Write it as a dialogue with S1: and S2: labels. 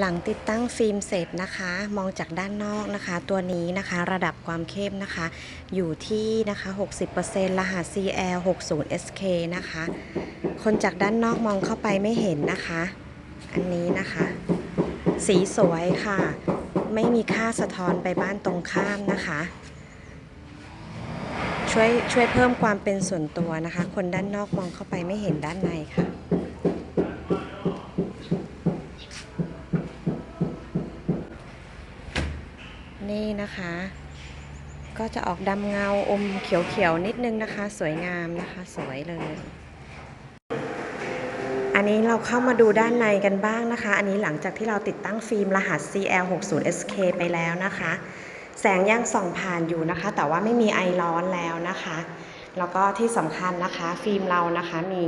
S1: หลังติดตั้งฟิล์มเสร็จนะคะ มองจากด้านนอกนะคะ ตัวนี้นะคะระดับความเข้มนะคะ อยู่ที่นะคะ 60%รหัส CL 60 SK นะคะ คนจากด้านนอกมองเข้าไปไม่เห็นนะคะ อันนี้นะคะ สีสวยค่ะ ไม่มีค่าสะท้อนไปบ้านตรงข้ามนะคะ ช่วยช่วยเพิ่มความเป็นส่วนตัวนะคะ คนด้านนอกมองเข้าไปไม่เห็นด้านในค่ะ นี่นะคะ ก็จะออกดำเงาอมเขียวๆนิดนึงนะคะ สวยงามนะคะสวยเลย อันนี้เราเข้ามาดูด้านในกันบ้างนะคะ อันนี้หลังจากที่เราติดตั้งฟิล์มรหัส CL 6 0 SK ไปแล้วนะคะ แสงยังส่องผ่านอยู่นะคะ แต่ว่าไม่มีไอร้อนแล้วนะคะ แล้วก็ที่สำคัญนะคะ ฟิล์มเรานะคะมี